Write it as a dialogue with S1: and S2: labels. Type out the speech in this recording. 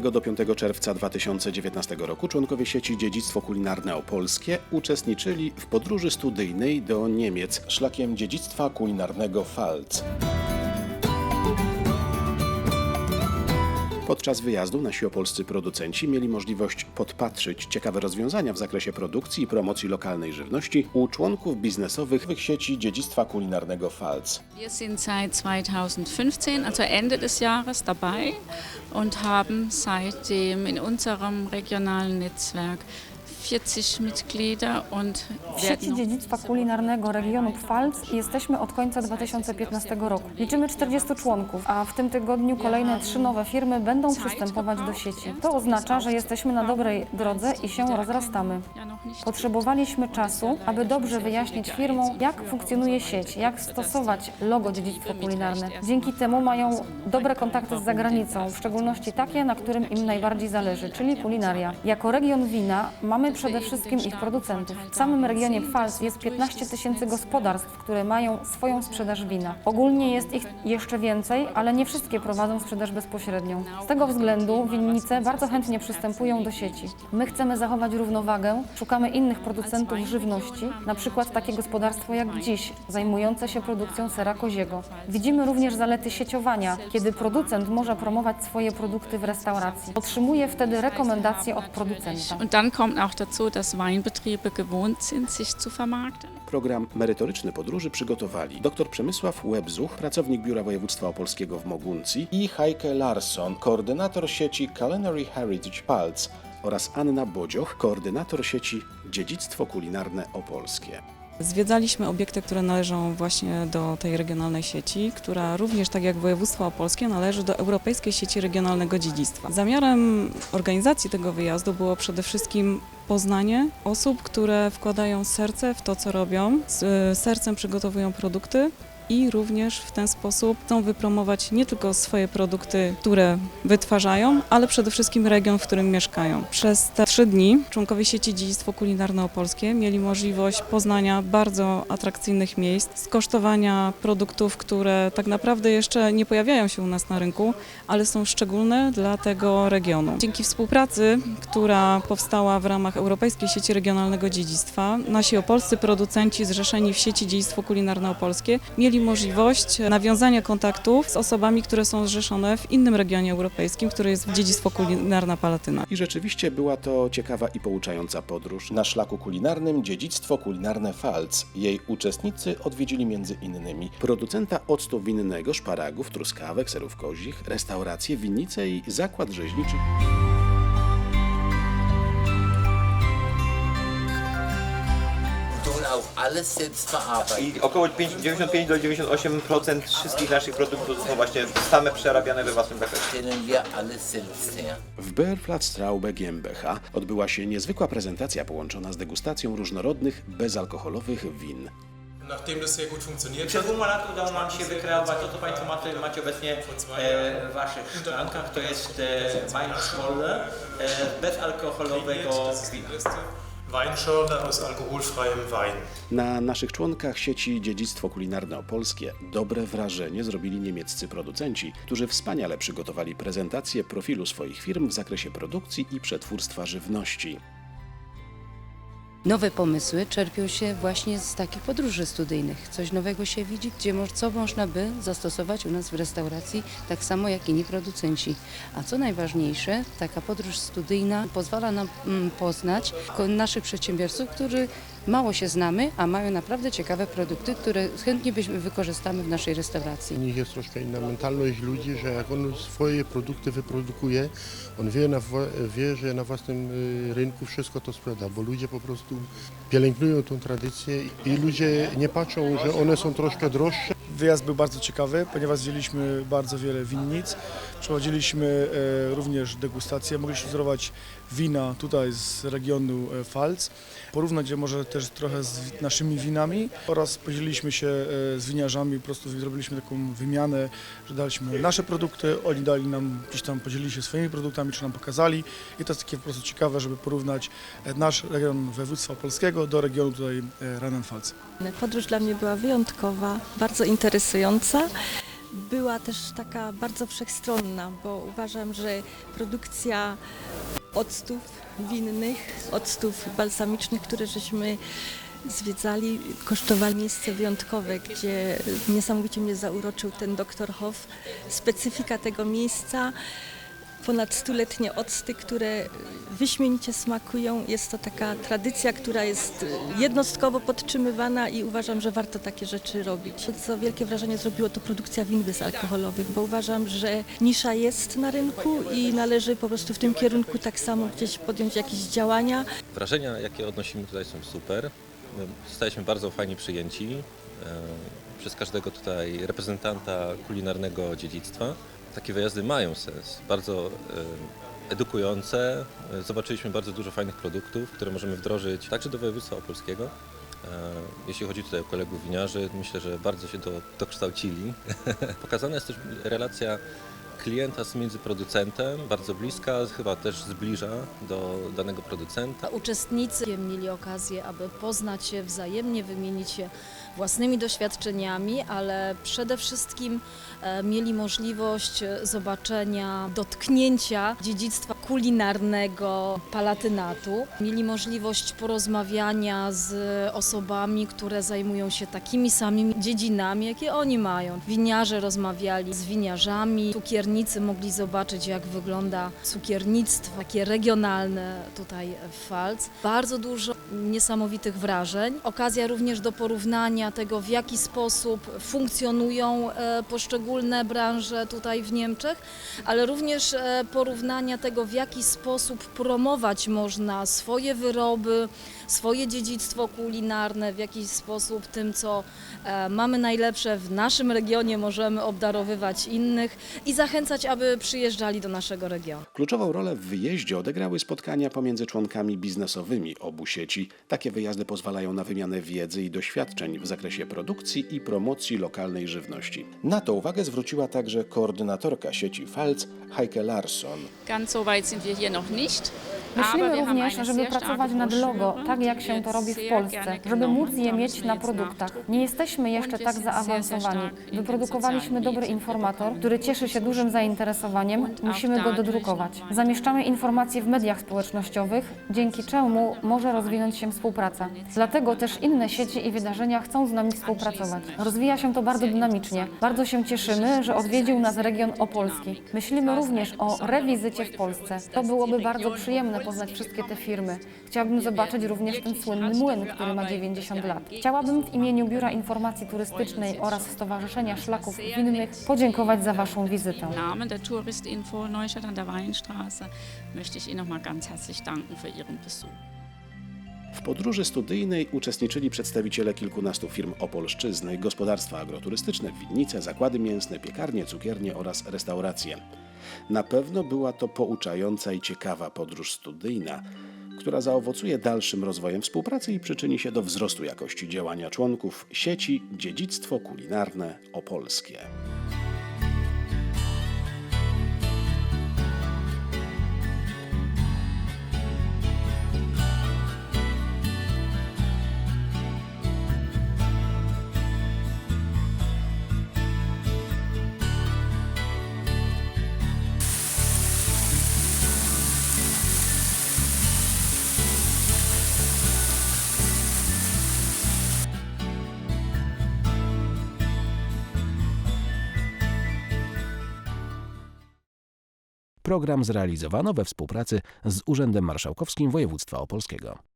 S1: 2 do 5 czerwca 2019 roku członkowie sieci Dziedzictwo Kulinarne Opolskie uczestniczyli w podróży studyjnej do Niemiec szlakiem dziedzictwa kulinarnego Pfalz. Podczas wyjazdu nasi opolscy producenci mieli możliwość podpatrzyć ciekawe rozwiązania w zakresie produkcji i promocji lokalnej żywności u członków biznesowych sieci Dziedzictwa Kulinarnego Pfalz.
S2: Wir sind seit 2015, also Ende des Jahres, dabei und haben seitdem in unserem regionalen Netzwerk 40 Mitglieder und
S3: W sieci dziedzictwa kulinarnego regionu Pfalz jesteśmy od końca 2015 roku. Liczymy 40 członków, a w tym tygodniu kolejne trzy nowe firmy będą przystępować do sieci. To oznacza, że jesteśmy na dobrej drodze i się rozrastamy. Potrzebowaliśmy czasu, aby dobrze wyjaśnić firmom, jak funkcjonuje sieć, jak stosować logo dziedzictwo kulinarne. Dzięki temu mają dobre kontakty z zagranicą, w szczególności takie, na którym im najbardziej zależy, czyli kulinaria. Jako region wina mamy przede wszystkim ich producentów. W samym regionie Pfalz jest 15 tysięcy gospodarstw, które mają swoją sprzedaż wina. Ogólnie jest ich jeszcze więcej, ale nie wszystkie prowadzą sprzedaż bezpośrednią. Z tego względu winnice bardzo chętnie przystępują do sieci. My chcemy zachować równowagę, szukamy innych producentów żywności, na przykład takie gospodarstwo jak dziś, zajmujące się produkcją sera koziego. Widzimy również zalety sieciowania, kiedy producent może promować swoje produkty w restauracji. Otrzymuje wtedy rekomendacje od producenta.
S2: Und dann kommt auch dazu, dass Weinbetriebe gewohnt sind, sich zu vermarkten.
S1: Program merytoryczny podróży przygotowali dr Przemysław Łebzuch, pracownik Biura Województwa Opolskiego w Moguncji i Heike Larsson, koordynator sieci Culinary Heritage Pfalz oraz Anna Bodzioch, koordynator sieci Dziedzictwo Kulinarne Opolskie.
S4: Zwiedzaliśmy obiekty, które należą właśnie do tej regionalnej sieci, która również, tak jak województwo opolskie, należy do Europejskiej Sieci Regionalnego Dziedzictwa. Zamiarem organizacji tego wyjazdu było przede wszystkim poznanie osób, które wkładają serce w to, co robią, z y, sercem przygotowują produkty i również w ten sposób chcą wypromować nie tylko swoje produkty, które wytwarzają, ale przede wszystkim region, w którym mieszkają. Przez te trzy dni członkowie sieci Dziedzictwo Kulinarne Opolskie mieli możliwość poznania bardzo atrakcyjnych miejsc, skosztowania produktów, które tak naprawdę jeszcze nie pojawiają się u nas na rynku, ale są szczególne dla tego regionu. Dzięki współpracy, która powstała w ramach Europejskiej Sieci Regionalnego Dziedzictwa, nasi opolscy producenci zrzeszeni w sieci Dziedzictwo Kulinarne Opolskie mieli możliwość nawiązania kontaktów z osobami, które są zrzeszone w innym regionie europejskim, który jest Dziedzictwo Kulinarna Palatyna.
S1: I rzeczywiście była to ciekawa i pouczająca podróż na szlaku kulinarnym Dziedzictwo Kulinarne Pfalz. Jej uczestnicy odwiedzili między innymi producenta octu winnego, szparagów, truskawek, serów kozich, restaurację, winnicę i zakład rzeźniczy.
S5: Alles selbst verarbeiten.
S6: I około 5, 95 do 98% wszystkich naszych produktów to są właśnie same przerabiane we własnym zakresie.
S5: Stellen wir alles selbst her.
S1: W Börflatstraube GmbH odbyła się niezwykła prezentacja połączona z degustacją różnorodnych, bezalkoholowych win.
S7: Nachdem das sehr gut funktioniert
S6: Przez
S7: hat,
S6: dwoma lat udało nam się wykreować to, co Państwo macie, macie obecnie e, w Waszych szklankach, to jest e, Weinschorle e, bezalkoholowego wina.
S7: Weinschorle aus alkoholfreiem Wein.
S1: Na naszych członkach sieci Dziedzictwo Kulinarne Opolskie dobre wrażenie zrobili niemieccy producenci, którzy wspaniale przygotowali prezentację profilu swoich firm w zakresie produkcji i przetwórstwa żywności.
S8: Nowe pomysły czerpią się właśnie z takich podróży studyjnych. Coś nowego się widzi, gdzie co można by zastosować u nas w restauracji, tak samo jak inni producenci. A co najważniejsze, taka podróż studyjna pozwala nam mm, poznać naszych przedsiębiorców, którzy mało się znamy, a mają naprawdę ciekawe produkty, które chętnie byśmy wykorzystamy w naszej restauracji.
S9: U nich jest troszkę inna mentalność ludzi, że jak on swoje produkty wyprodukuje, on wie, na, wie że na własnym y, rynku wszystko to sprzeda, bo ludzie po prostu pielęgnują tą tradycję i ludzie nie patrzą, że one są troszkę droższe.
S10: Wyjazd był bardzo ciekawy, ponieważ zwiedziliśmy bardzo wiele winnic. Przeprowadziliśmy e, również degustację. Mogliśmy wzorować wina tutaj z regionu e, Pfalz, porównać je może też trochę z naszymi winami oraz podzieliliśmy się e, z winiarzami, po prostu zrobiliśmy taką wymianę, że daliśmy nasze produkty, oni dali nam, gdzieś tam podzielili się swoimi produktami, czy nam pokazali i to jest takie po prostu ciekawe, żeby porównać e, nasz region województwa polskiego do regionu tutaj Rheinland-Pfalz.
S11: Podróż dla mnie była wyjątkowa, bardzo interesująca. była też taka bardzo wszechstronna, bo uważam, że produkcja octów winnych, octów balsamicznych, które żeśmy zwiedzali, kosztowali miejsce wyjątkowe, gdzie niesamowicie mnie zauroczył ten doktor Hoff. Specyfika tego miejsca, ponad stuletnie octy, które wyśmienicie smakują. Jest to taka tradycja, która jest jednostkowo podtrzymywana i uważam, że warto takie rzeczy robić. Co wielkie wrażenie zrobiło, to produkcja win bezalkoholowych, bo uważam, że nisza jest na rynku i należy po prostu w tym kierunku tak samo gdzieś podjąć jakieś działania.
S12: Wrażenia, jakie odnosimy tutaj są super. My Zostaliśmy bardzo fajnie przyjęci e, przez każdego tutaj reprezentanta kulinarnego dziedzictwa. Takie wyjazdy mają sens, bardzo e, edukujące. E, Zobaczyliśmy bardzo dużo fajnych produktów, które możemy wdrożyć także do województwa opolskiego. E, Jeśli chodzi tutaj o kolegów winiarzy, myślę, że bardzo się do, dokształcili. Pokazana jest też relacja klienta z między producentem, bardzo bliska, chyba też zbliża do danego producenta.
S13: Uczestnicy mieli okazję, aby poznać się wzajemnie, wymienić się własnymi doświadczeniami, ale przede wszystkim e, mieli możliwość zobaczenia, dotknięcia dziedzictwa kulinarnego palatynatu. Mieli możliwość porozmawiania z osobami, które zajmują się takimi samymi dziedzinami, jakie oni mają. Winiarze rozmawiali z winiarzami, cukiernicy mogli zobaczyć, jak wygląda cukiernictwo, takie regionalne tutaj w Pfalz. Bardzo dużo niesamowitych wrażeń. Okazja również do porównania tego, w jaki sposób funkcjonują e, poszczególne branże tutaj w Niemczech, ale również e, porównania tego, w jaki sposób promować można swoje wyroby, swoje dziedzictwo kulinarne, w jaki sposób tym, co e, mamy najlepsze w naszym regionie, możemy obdarowywać innych i zachęcać, aby przyjeżdżali do naszego regionu.
S1: Kluczową rolę w wyjeździe odegrały spotkania pomiędzy członkami biznesowymi obu sieci. Takie wyjazdy pozwalają na wymianę wiedzy i doświadczeń w zakresie produkcji i promocji lokalnej żywności. Na to uwagę zwróciła także koordynatorka sieci Pfalz, Heike Larsson.
S2: Weit sind wir hier noch nicht.
S3: Myślimy również, żeby pracować nad logo, tak jak się to robi w Polsce, żeby móc je mieć na
S2: jetzt
S3: produktach. Nie jesteśmy jeszcze tak zaawansowani. Wyprodukowaliśmy dobry informator, który cieszy się dużym zainteresowaniem. Musimy go
S2: dadurch
S3: dodrukować. Zamieszczamy informacje w mediach społecznościowych, dzięki czemu może rozwinąć się współpraca. Dlatego też inne sieci i wydarzenia chcą z nami współpracować. Rozwija się to bardzo dynamicznie. Bardzo się cieszymy, że odwiedził nas region opolski. Myślimy również o rewizycie w Polsce. To byłoby bardzo przyjemne poznać wszystkie te firmy. Chciałabym zobaczyć również ten słynny młyn, który ma 90 lat. Chciałabym w imieniu Biura Informacji Turystycznej oraz Stowarzyszenia Szlaków Winnych podziękować za Waszą wizytę.
S2: Im Namen der Touristinfo Neustadt an der Weinstraße möchte ich Ihnen nochmal ganz herzlich danken für Ihren Besuch.
S1: W podróży studyjnej uczestniczyli przedstawiciele kilkunastu firm opolszczyzny, gospodarstwa agroturystyczne, winnice, zakłady mięsne, piekarnie, cukiernie oraz restauracje. Na pewno była to pouczająca i ciekawa podróż studyjna, która zaowocuje dalszym rozwojem współpracy i przyczyni się do wzrostu jakości działania członków sieci Dziedzictwo Kulinarne Opolskie.
S14: Program zrealizowano we współpracy z Urzędem Marszałkowskim Województwa Opolskiego.